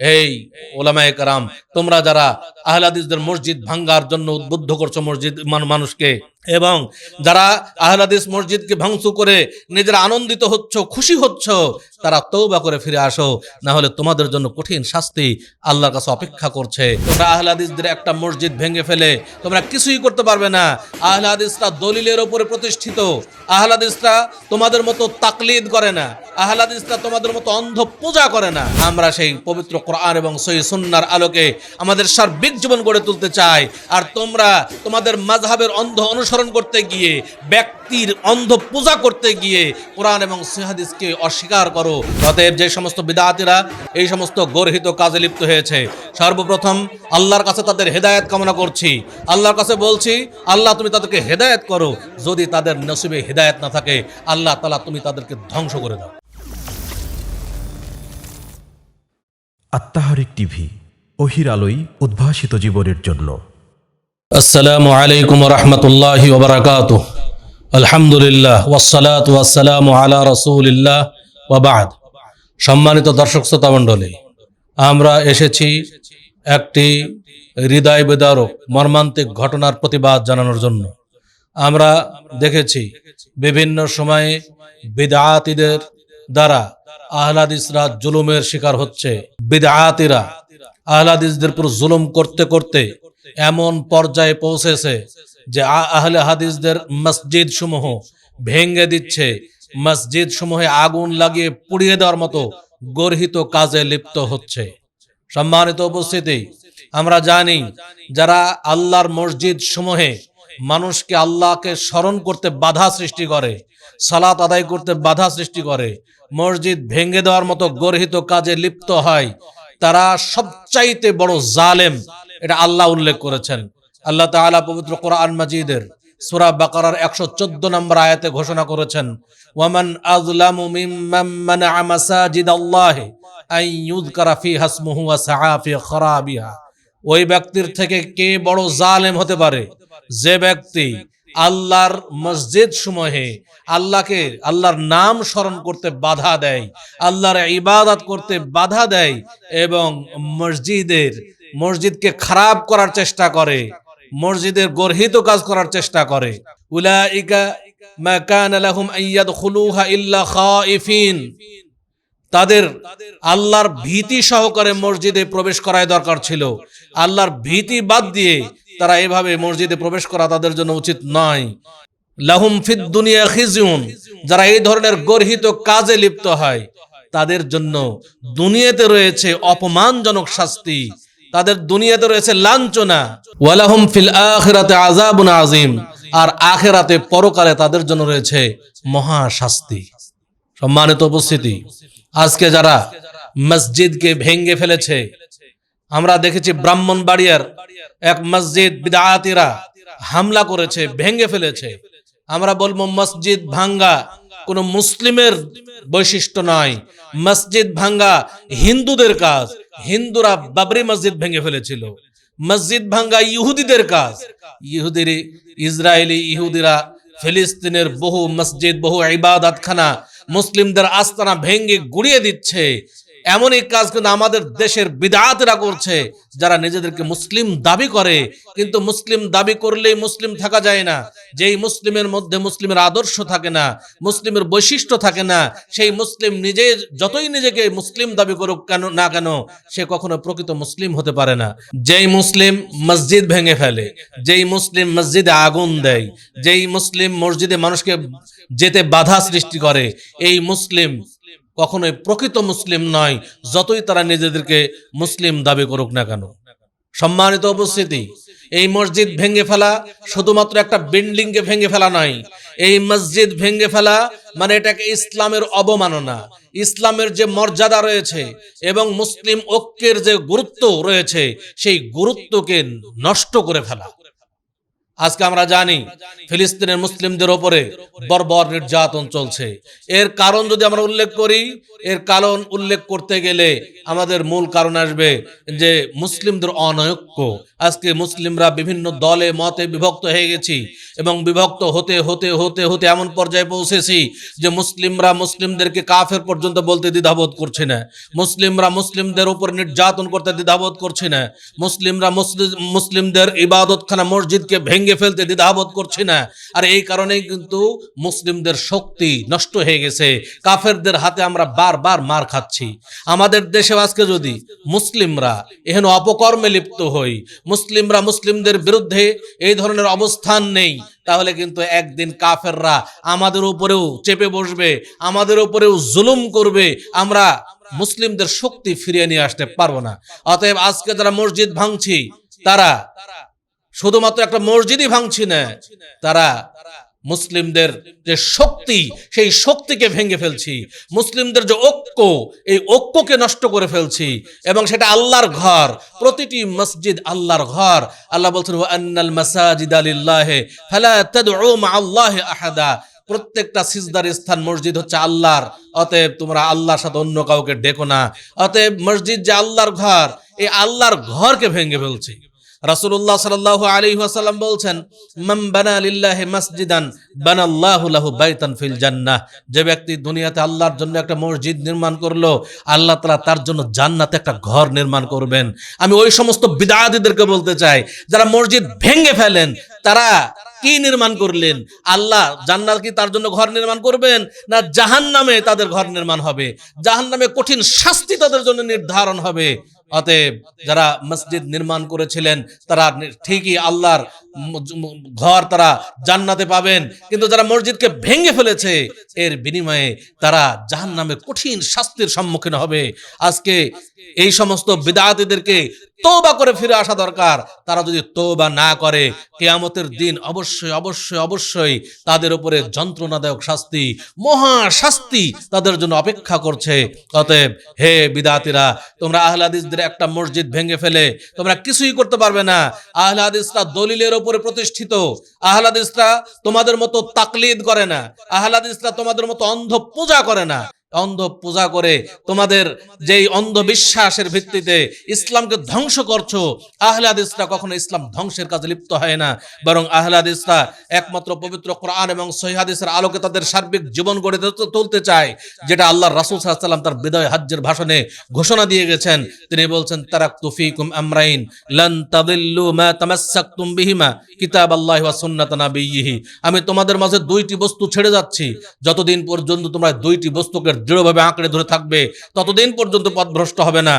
এই ওলামায় কারাম তোমরা যারা আহলাদিসদের মসজিদ ভাঙ্গার জন্য উদ্বুদ্ধ করছ মসজিদ মান- মানুষকে এবং যারা আহলাদিস মসজিদকে ভাঙচু করে নিজেরা আনন্দিত হচ্ছ, খুশি হচ্ছ, তারা তৌবা করে ফিরে আসো। না হলে তোমাদের জন্য কঠিন শাস্তি আল্লাহর কাছে অপেক্ষা করছে। তোমরা আহলাদিসদের একটা মসজিদ ভেঙে ফেলে, তোমরা কিছুই করতে পারবে না। আহলাদিসরা দলিলের ওপরে প্রতিষ্ঠিত। আহলাদিসরা তোমাদের মতো তাকলিদ করে না। আহলাদিসরা তোমাদের মতো অন্ধ পূজা করে না। আমরা সেই পবিত্র কোরআন এবং সহি সুন্নার আলোকে আমাদের সার্বিক জীবন গড়ে তুলতে চাই। আর তোমরা তোমাদের মাযহাবের অন্ধ অনুসরণ করতে গিয়ে, ব্যক্তির অন্ধ পূজা করতে গিয়ে কোরআন এবং সিহাদিসকে অস্বীকার করো। অতএব যে সমস্ত বিদাতিরা, এই সমস্ত গর্হিত কাজে লিপ্ত হয়েছে, সর্বপ্রথম আল্লাহর কাছে তাদের হেদায়েত কামনা করছি। আল্লাহর কাছে বলছি, আল্লাহ তুমি তাদেরকে হেদায়েত করো। যদি তাদের নসিবে হেদায়েত না থাকে, আল্লাহ তালা তুমি তাদেরকে ধ্বংস করে দাও। আত্মাহারিক টিভি, অহির আলোই উদ্ভাসিত জীবনের জন্য। আসসালামু আলাইকুম রহমতুল্লাহ ওবরাকাত। আলহামদুলিল্লাহ ওয়াসালাত ওয়াসালাম আলা রসুলিল্লাহ ওয়াবাদ সম্মানিত দর্শক শ্রোতা মণ্ডলী, আমরা এসেছি একটি হৃদয় বিদারক, মর্মান্তিক ঘটনার প্রতিবাদ জানানোর জন্য। আমরা দেখেছি বিভিন্ন সময়ে বিদাতিদের দ্বারা আহলাদিসরা জুলুমের শিকার হচ্ছে। বিদাতিরা আহলাদিসদের পুরো জুলুম করতে করতে এমন পর্যায়ে পৌঁছেছে যে আহলে হাদিসদের মসজিদ সমূহ ভেঙে দিচ্ছে। মসজিদ সমূহে আগুন লাগিয়ে পুড়িয়ে দেওয়ার মতো গর্হিত কাজে লিপ্ত হচ্ছে। সম্মানিত উপস্থিতি, আমরা জানি যারা আল্লাহর মসজিদ সমূহে মানুষকে আল্লাহকে স্মরণ করতে বাধা সৃষ্টি করে, সালাত আদায় করতে বাধা সৃষ্টি করে, মসজিদ ভেঙে দেওয়ার মতো গর্হিত কাজে লিপ্ত হয় তারা সবচাইতে বড় জালেম। এটা আল্লাহ উল্লেখ করেছেন। আল্লাহ তাআলা পবিত্র কোরআন মাজিদের সূরা বাকারার 114 নম্বর আয়াতে ঘোষণা করেছেন, ওয়ামান আযলামু মিম্মান মানআ মাসাজিদাল্লাহি আন ইউযকারা ফিহা ইসমুহু ওয়া সাআ ফি খারাবিহা ওই ব্যক্তির থেকে কে বড় জালেম হতে পারে? যে ব্যক্তি আল্লাহর মসজিদ সমূহে আল্লাহকে, আল্লাহর নাম স্মরণ করতে বাধা দেয়, আল্লাহর ইবাদত করতে বাধা দেয় এবং মসজিদের, মসজিদকে খারাপ করার চেষ্টা করে, মসজিদের গর্হিত কাজ করার চেষ্টা করে। তাদের আল্লাহর ভীতি সহকারে মসজিদে প্রবেশ করাই দরকার ছিল। আল্লাহর ভীতি বাদ দিয়ে তারা এভাবে মসজিদে প্রবেশ করা তাদের জন্য উচিত নয়। লাহুম ফিদ দুনিয়া খিজুন যারা এই ধরনের গর্হিত কাজে লিপ্ত হয়, তাদের জন্য দুনিয়াতে রয়েছে অপমানজনক শাস্তি, তাদের দুনিয়াতে রয়েছে লাঞ্ছনা। ওয়ালাহুম ফিল আখিরাতে আযাবুন আযীম, আর আখিরাতে পরকালে তাদের জন্য রয়েছে মহা শাস্তি। সম্মানিত উপস্থিতি, আজকে যারা মসজিদকে ভেঙ্গে ফেলেছে, আমরা দেখেছি ব্রাহ্মণবাড়িয়ার এক মসজিদ বিদাতিরা হামলা করেছে, ভেঙে ফেলেছে। আমরা বলব মসজিদ ভাঙ্গা কোন মুসলিমের বৈশিষ্ট্য নয়। মসজিদ ভাঙ্গা হিন্দুদের কাজ। হিন্দুরা বাবরি মসজিদ ভেঙে ফেলেছিল। মসজিদ ভাঙ্গা ইহুদিদের কাজ। ইহুদির, ইসরায়েলি ইহুদিরা ফিলিস্তিনের বহু মসজিদ, বহু ইবাদতখানা মুসলিমদের আস্তানা ভেঙ্গে গুড়িয়ে দিচ্ছে। এমনই কাজ কিন্তু আমাদের দেশের বিদাতরা করছে, যারা নিজেদেরকে মুসলিম দাবি করে। কিন্তু মুসলিম দাবি করলেই মুসলিম থাকা যায় না। যেই মুসলিমের মধ্যে মুসলিমের আদর্শ থাকে না, মুসলিমের বৈশিষ্ট্য থাকে না, সেই মুসলিম নিজে, যতই নিজেকে মুসলিম দাবি করুক কেন, না কেন, সে কখনো প্রকৃত মুসলিম হতে পারে না। যেই মুসলিম মসজিদ ভেঙে ফেলে, যেই মুসলিম মসজিদে আগুন দেয়, যেই মুসলিম মসজিদে মানুষকে যেতে বাধা সৃষ্টি করে, এই মুসলিম কখনোই প্রকৃত মুসলিম নয়, যতই তারা নিজেদেরকে মুসলিম দাবি করুক না কেন। সম্মানিত উপস্থিতি, এই মসজিদ ভেঙে ফেলা শুধুমাত্র একটা বিল্ডিংকে ভেঙে ফেলা নয়, এই মসজিদ ভেঙে ফেলা মানে এটাকে ইসলামের অবমাননা, ইসলামের যে মর্যাদা রয়েছে এবং মুসলিম ঐক্যের যে গুরুত্ব রয়েছে, সেই গুরুত্বকে নষ্ট করে ফেলা। আজকে আমরা জানি ফিলিস্তিনের মুসলিমদের ওপরে বর্বর নির্যাতন চলছে। এর কারণ যদি আমরা উল্লেখ করি, এর কারণ উল্লেখ করতে গেলে আমাদের মূল কারণ আসবে যে মুসলিমদের অনৈক্য আজকে মুসলিমরা বিভিন্ন দলে, মতে বিভক্ত হয়ে গেছি এবং বিভক্ত হতে হতে হতে হতে এমন পর্যায়ে পৌঁছেছি যে মুসলিমরা মুসলিমদেরকে কাফের পর্যন্ত বলতে দ্বিধাবোধ করছে না। মুসলিমরা মুসলিমদের উপর নির্যাতন করতে দ্বিধাবোধ করছে না। মুসলিমরা মুসলিম, মুসলিমদের ইবাদতখানা মসজিদকে ভেঙে ফেলতে দ্বিধাবোধ করছে না। আর এই কারণেই কিন্তু মুসলিমদের শক্তি নষ্ট হয়ে গেছে। কাফেরদের হাতে আমরা বারবার মার খাচ্ছি। আমাদের দেশে আজকে যদি মুসলিমরা এহেন অপকর্মে লিপ্ত হই মুসলিমরা মুসলিমদের বিরুদ্ধে এই ধরনের অবস্থান নেই। তাহলে কিন্তু একদিন কাফেররা আমাদের উপরেও চেপে বসবে, আমাদের উপরেও জুলুম করবে, আমরা মুসলিমদের শক্তি ফিরিয়ে নিয়ে আসতে পারব না। অতএব আজকে যারা মসজিদ ভাঙছি, তারা শুধুমাত্র একটা মসজিদই ভাঙছি না, তারা মুসলিমদের যে শক্তি, সেই শক্তিকে ভেঙে ফেলছি। মুসলিমদের যে ঐক্য, এই ঐক্যকে নষ্ট করে ফেলছি। এবং সেটা আল্লাহর ঘর, প্রতিটি মসজিদ আল্লাহর ঘর। আল্লাহ বলছেন "ওয়া আন্নাল মাসাজিদ আলিল্লাহে ফালা তাদউ মা আল্লাহি আহাদা। প্রত্যেকটা সিজদার স্থান মসজিদ হচ্ছে আল্লাহর। অতএব তোমরা আল্লাহর সাথে অন্য কাউকে ডেকো না। অতএব মসজিদ যে আল্লাহর ঘর, এই আল্লাহর ঘরকে ভেঙে ফেলছি। রাসূলুল্লাহ সাল্লাল্লাহু আলাইহি ওয়াসাল্লাম বলছেন, মান বানা লিল্লাহি মাসজিদান, বানাল্লাহু লাহু বাইতান ফিল জান্নাহ। যে ব্যক্তি দুনিয়াতে আল্লাহর জন্য একটা মসজিদ নির্মাণ করল, আল্লাহ তাআলা তার জন্য জান্নাতে একটা ঘর নির্মাণ করবেন। আমি ওই সমস্ত বিদআতীদেরকে বলতে চাই, যারা মসজিদ ভেঙে ফেলেন, তারা কি নির্মাণ করলেন? আল্লাহ জান্নাত কি তার জন্য ঘর নির্মাণ করবেন, না জাহান্নামে তাদের ঘর নির্মাণ হবে? জাহান্নামে কঠিন শাস্তি তাদের জন্য নির্ধারণ হবে? অতএব যারা মসজিদ নির্মাণ করেছিলেন তারা ঠিকই আল্লাহর ঘর তারা জান্নাতে পাবেন। কিন্তু যারা মসজিদকে ভেঙে ফেলেছে, এর বিনিময়ে তারা জাহান্নামে কঠিন শাস্তির সম্মুখীন হবে। আজকে এই সমস্ত বিদাতিদেরকে তৌবা করে ফিরে আসা দরকার। তারা যদি তৌবা না করে, কেয়ামতের দিন অবশ্যই অবশ্যই অবশ্যই তাদের উপরে যন্ত্রণাদায়ক শাস্তি, মহা শাস্তি তাদের জন্য অপেক্ষা করছে। অতএব হে বিদাতিরা, তোমরা আহলাদিসদের একটা মসজিদ ভেঙে ফেলে, তোমরা কিছুই করতে পারবে না। আহলাদিসরা দলিলের উপরে প্রতিষ্ঠিত। আহলাদিসরা তোমাদের মতো তাকলিদ করে না। আহলাদিসরা তোমাদের মতো অন্ধ পূজা করে না। অন্ধ পূজা করে তোমাদের যেই অন্ধবিশ্বাসের ভিত্তিতে ইসলামকে ধ্বংস করছ আহলাদিসরা কখনো ইসলাম ধ্বংসের কাজে লিপ্ত হয় না। বরং আহলাদিসরা একমাত্র পবিত্র কোরআন এবং সহিহাদিসের আলোকে তাদের সার্বিক জীবন গড়ে তুলতে- চায়, যেটা আল্লাহ রাসূল সাল্লাম তার বিদয় হাজ্জের ভাষণে ঘোষণা দিয়ে গেছেন। তিনি বলছেন, তারাকতু ফীকুম আমরাইন লান তাদিল্লু মা তামাসসাকতুম বিহিমা কিতাব আল্লাহ ওয়া সুন্নাত নাবিয়্যিহি। আমি তোমাদের মাঝে দুইটি বস্তু ছেড়ে যাচ্ছি। যতদিন পর্যন্ত তোমরা দুইটি বস্তুকে দৃঢ়ভাবে আঁকড়ে ধরে থাকবে, ততদিন পর্যন্ত পথ ভ্রষ্ট হবে না।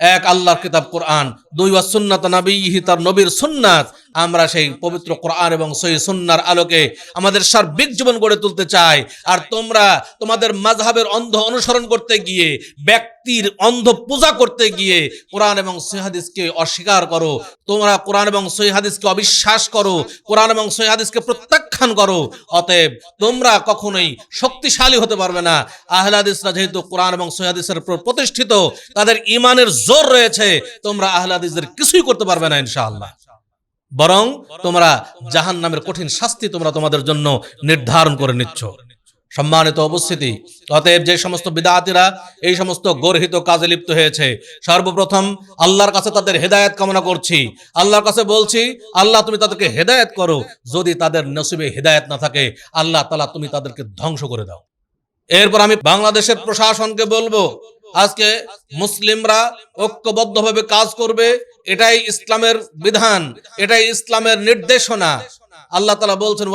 এক আল্লাহর কিতাব কোরআন, দুই ওয়া সুন্নাত নাবিয়্যিহি তার নবীর সুন্নাত। আমরা সেই পবিত্র কোরআন এবং সহি সুন্নার আলোকে আমাদের সার্বিক জীবন গড়ে তুলতে চাই। আর তোমরা তোমাদের মাযহাবের অন্ধ অনুসরণ করতে গিয়ে, ব্যক্তির অন্ধ পূজা করতে গিয়ে কোরআন এবং সহিহাদিসকে অস্বীকার করো। তোমরা কোরআন এবং সহিহাদিসকে অবিশ্বাস করো। কোরআন এবং সহিহাদিসকে প্রত্যাখ্যান করো। অতএব তোমরা কখনোই শক্তিশালী হতে পারবে না। আহলাদিসরা যেহেতু কোরআন এবং সহিহাদিসের প্রতিষ্ঠিত, তাদের ইমানের জোর রয়েছে। তোমরা আহলাদিসদের কিছুই করতে পারবে না, ইনশাআল্লাহ। বরং তোমরা জাহান নামের কঠিন শাস্তি তোমরা তোমাদের জন্য নির্ধারণ করে নিচ্ছ। সম্মানিত উপস্থিতি, অতএব যে সমস্ত বিদাতিরা, এই সমস্ত গর্হিত কাজে লিপ্ত হয়েছে, সর্বপ্রথম আল্লাহর কাছে তাদের হেদায়েত কামনা করছি। আল্লাহর কাছে বলছি, আল্লাহ তুমি তাদেরকে হেদায়েত করো, যদি তাদের নসিবে হেদায়েত না থাকে, আল্লাহ তালা তুমি তাদেরকে ধ্বংস করে দাও। এরপর আমি বাংলাদেশের প্রশাসনকে বলব আজকে মুসলিমরা ঐক্যবদ্ধভাবে কাজ করবে, এটাই ইসলামের বিধান, এটাই ইসলামের নির্দেশনা। আল্লাহ তালা বলছেন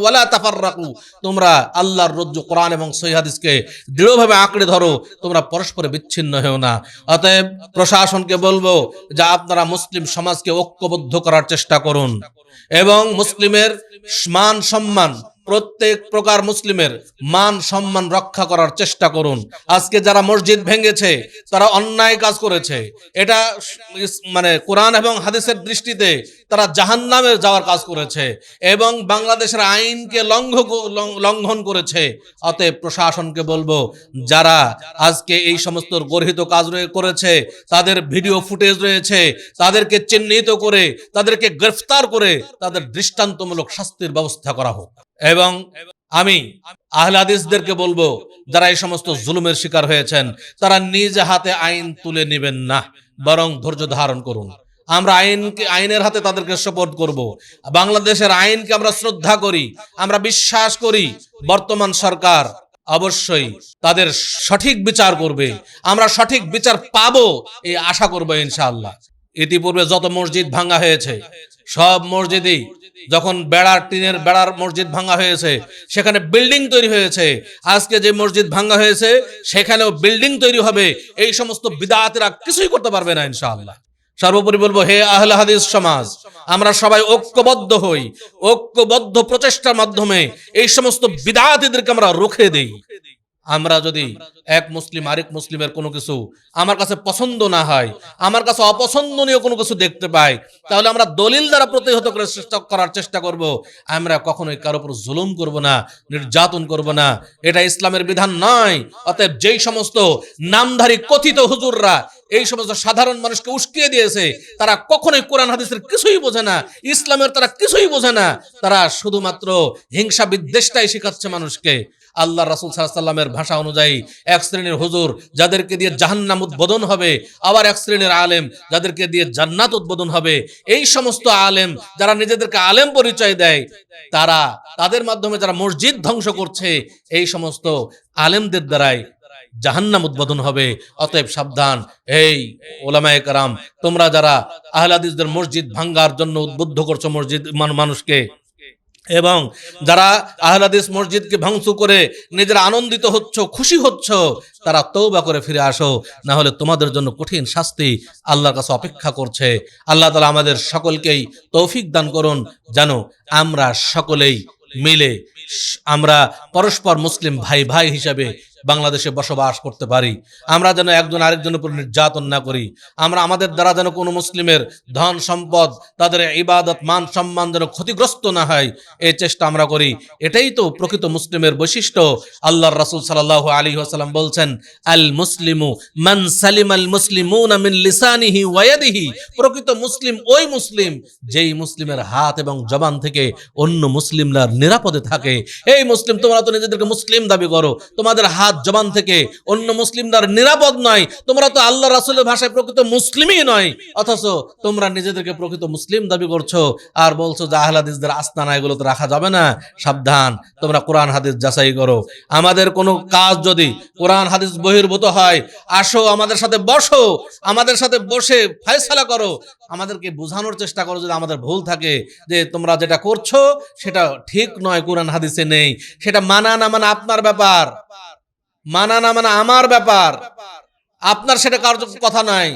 ওয়ালা তোমরা আল্লাহর রজ্জু কোরআন এবং সহিহ হাদিসকে দৃঢ়ভাবে আঁকড়ে ধরো, তোমরা পরস্পরে বিচ্ছিন্ন হও না। অতএব প্রশাসনকে বলব যে আপনারা মুসলিম সমাজকে ঐক্যবদ্ধ করার চেষ্টা করুন এবং মুসলিমের মান সম্মান প্রত্যেক প্রকার মুসলিমের মান সম্মান রক্ষা করার চেষ্টা করুন। আজকে যারা মসজিদ ভেঙেছে, তারা অন্যায় কাজ করেছে। এটা মানে কোরআন এবং হাদিসের দৃষ্টিতে তারা জাহান্নামে যাওয়ার কাজ করেছে এবং বাংলাদেশের আইনকে লঙ্ঘ লঙ্ঘন করেছে। অতএব প্রশাসনকে বলব, যারা আজকে এই সমস্ত গর্হিত কাজ করেছে, তাদের ভিডিও ফুটেজ রয়েছে, তাদেরকে চিহ্নিত করে, তাদেরকে গ্রেফতার করে তাদের দৃষ্টান্তমূলক শাস্তির ব্যবস্থা করা হোক। এবং আমি আহলাদিসদেরকে বলব, যারা এই সমস্ত জুলুমের শিকার হয়েছেন, তারা নিজ হাতে আইন তুলে নেবেন না, বরং ধৈর্য ধারণ করুন। আমরা আইনকে আইনের হাতে তাদেরকে সাপোর্ট করব। বাংলাদেশের আইনকে আমরা শ্রদ্ধা করি, আমরা বিশ্বাস করি, বর্তমান সরকার অবশ্যই তাদের সঠিক বিচার করবে। আমরা সঠিক বিচার পাবো এই আশা করব ইনশাআল্লাহ। ইতিপূর্বে যত মসজিদ ভাঙা হয়েছে, সব মসজিদই যখন বেড়ার টিনের বেড়ার মসজিদ ভাঙা হয়েছে, সেখানে বিল্ডিং তৈরি হয়েছে, আজকে যে মসজিদ ভাঙা হয়েছে, সেখানেও বিল্ডিং তৈরি হবে, এই সমস্ত বিদাতেরা কিছুই করতে পারবে না ইনশাআল্লাহ। সর্বোপরি বলব, হে আহলে হাদিস সমাজ, আমরা সবাই ঐক্যবদ্ধ হই। ঐক্যবদ্ধ প্রচেষ্টার মাধ্যমে এই সমস্ত বিদাতিদেরকে আমরা রুখে দেই। আমরা যদি এক মুসলিম আরেক মুসলিমের কোনো কিছু আমার কাছে পছন্দ না হয়, আমার কাছে অপছন্দনীয় কোনো কিছু দেখতে পাই, তাহলে আমরা দলিল দ্বারা প্রতিহত করে চেষ্টা, করার চেষ্টা করব। আমরা কখনোই কারও উপর জুলুম করব না, নির্যাতন করব না। এটা ইসলামের বিধান নয়। অতএব যেই সমস্ত নামধারী কথিত হুজুররা এই সমস্ত সাধারণ মানুষকে উস্কিয়ে দিয়েছে, তারা কখনোই কোরআন হাদিসের কিছুই বোঝে না, ইসলামের তারা কিছুই বোঝে না, তারা শুধুমাত্র হিংসা বিদ্বেষটাই শেখাচ্ছে মানুষকে। আল্লাহ রাসুল সাল্লামের ভাষা অনুযায়ী এক শ্রেণির হুজুর যাদেরকে দিয়ে জাহান্নাম উদ্বোধন হবে, আবার এক শ্রেণির আলেম যাদেরকে দিয়ে জান্নাত উদ্বোধন হবে, এই সমস্ত আলেম যারা নিজেদেরকে আলেম পরিচয় দেয়, তারা তাদের মাধ্যমে যারা মসজিদ ধ্বংস করছে, এই সমস্ত আলেমদের দ্বারাই জাহান্নাম উদ্বোধন হবে। অতএব সাবধান। এই ওলামায়ে কারাম, তোমরা যারা আহলাদিসদের মসজিদ ভাঙ্গার জন্য উদ্বুদ্ধ করছ মসজিদ মানুষকে, এবং যারা আহলাদিস মসজিদকে ধ্বংস করে নিজেরা আনন্দিত হচ্ছ, খুশি হচ্ছ, তারা তৌবা করে ফিরে আসো। না হলে তোমাদের জন্য কঠিন শাস্তি আল্লাহর কাছে অপেক্ষা করছে। আল্লাহ তালা আমাদের সকলকেই তৌফিক দান করুন জানো আমরা সকলেই মিলে, আমরা পরস্পর মুসলিম ভাই ভাই হিসাবে বাংলাদেশে বসবাস করতে পারি। আমরা যেন একজন আরেকজনের উপর নির্যাতন না করি। আমরা আমাদের দ্বারা যেন কোনো মুসলিমের ধন সম্পদ, তাদের ইবাদত, মান সম্মান যেন ক্ষতিগ্রস্ত না হয়, এই চেষ্টা আমরা করি। এটাই তো প্রকৃত মুসলিমের বৈশিষ্ট্য। আল্লাহর রাসূল সাল্লাল্লাহু আলাইহি ওয়াসাল্লাম বলছেন, আল মুসলিমু মান সালিম আল মুসলিমুনা মিন লিসানিহি ওয়া প্রকৃত মুসলিম ওই মুসলিম যেই মুসলিমের হাত এবং জবান থেকে অন্য মুসলিমরা নিরাপদে থাকে। এই মুসলিম, তোমরা তো নিজেদেরকে মুসলিম দাবি করো। তোমাদের হাত জবান থেকে, অন্য মুসলিমরা নিরাপদ নয়। তোমরা তো আল্লাহ রাসূলের ভাষায় প্রকৃত মুসলিমই নয়। অথচ তোমরা নিজেদেরকে প্রকৃত মুসলিম দাবি করছ আর বলছো যে আহলাদিসদের আস্তানা, এগুলো তো রাখা যাবে না। সাবধান, তোমরা কোরআন হাদিস যাচাই করো। আমাদের কোনো কাজ যদি কোরআন হাদিস বহির্ভূত হয়, আসো আমাদের সাথে বসো, আমাদের সাথে বসে ফয়সালা করো। আমাদেরকে বোঝানোর চেষ্টা করো যদি আমাদের ভুল থাকে যে তোমরা যেটা করছ সেটা ঠিক নয়, কোরআন হাদিসে নেই। সেটা মানা না মানা আপনার ব্যাপার। মানা না মানা আমার ব্যাপার। আপনার সেটা কার কথা নাই।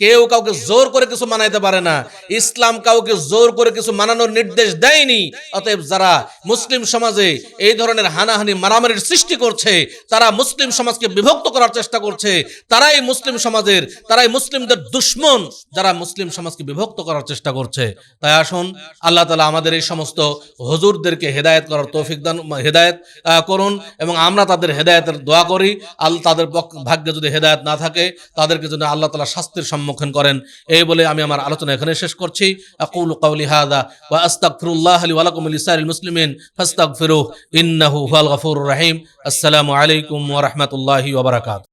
কেউ কাউকে জোর করে কিছু মানাইতে পারে না। ইসলাম কাউকে জোর করে কিছু মানানোর নির্দেশ দেয়নি। অতএব যারা মুসলিম সমাজে এই ধরনের হানাহানি, মারামারির সৃষ্টি করছে, তারা মুসলিম সমাজকে বিভক্ত করার চেষ্টা করছে। তারাই মুসলিম সমাজের, তারাই মুসলিমদের দুশ্মন, যারা মুসলিম সমাজকে বিভক্ত করার চেষ্টা করছে। তাই আসুন, আল্লাহ তালা আমাদের এই সমস্ত হজুরদেরকে হেদায়েত করার তৌফিক দান, হেদায়েত করুন এবং আমরা তাদের হেদায়েতের দোয়া করি। আল্লাহ তাদের ভাগ্যে যদি হেদায়েত না থাকে, তাদেরকে যেন আল্লাহ তালা শাস্তির সম্মুখীন করেন। এই বলে আমি আমার আলোচনা এখানে শেষ করছি। আকুল কাউলি হাদা ওয়া আস্তাগফিরুল্লাহ লি ওয়া লাকুম লিসাইরিল মুসলিমিন ফাস্তাগফিরুহ ইন্নাহু হুয়াল গফুরুর রহিম। আসসালামু আলাইকুম ওয়া রাহমাতুল্লাহি ওয়া বারাকাতুহু।